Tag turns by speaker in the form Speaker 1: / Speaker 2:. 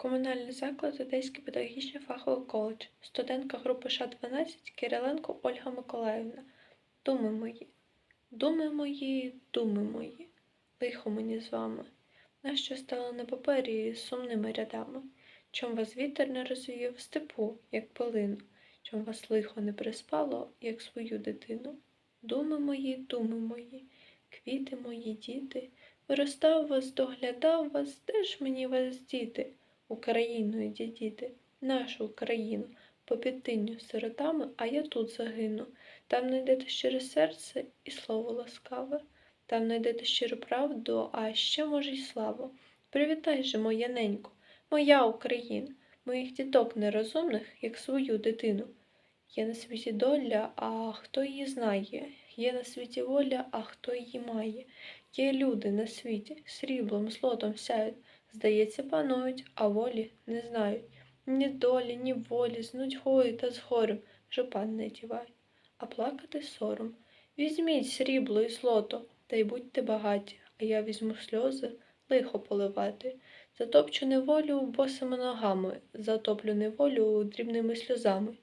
Speaker 1: Комунальний заклад Одеський педагогічний фаховий коледж, студентка групи ША-12 Кириленко Ольга Миколаївна. Думи мої, думи мої, думи мої, лихо мені з вами, нащо стало на папері сумними рядами, чом вас вітер не розвіяв степу, як пилину, чом вас лихо не приспало, як свою дитину. Думи мої, думи мої, квіти мої, діти, виростав вас, доглядав вас, де ж мені вас діти? Україною, дідіти, нашу Україну, по підтинню сиротами, а я тут загину. Там знайдете щире серце і слово ласкаве, там знайдете щиру правду, а ще, може, й славу. Привітай же, моя ненько, моя Україна, моїх діток нерозумних, як свою дитину. Є на світі доля, а хто її знає? Є на світі воля, а хто її має? Є люди на світі, сріблом, злотом сяють, здається, панують, а волі не знають. Ні долі, ні волі, з нудьгою та з горем жупан не дівають, а плакати сором. Візьміть срібло і злото, та й будьте багаті, а я візьму сльози, лихо поливати. Затопчу неволю босими ногами, затоплю неволю дрібними сльозами.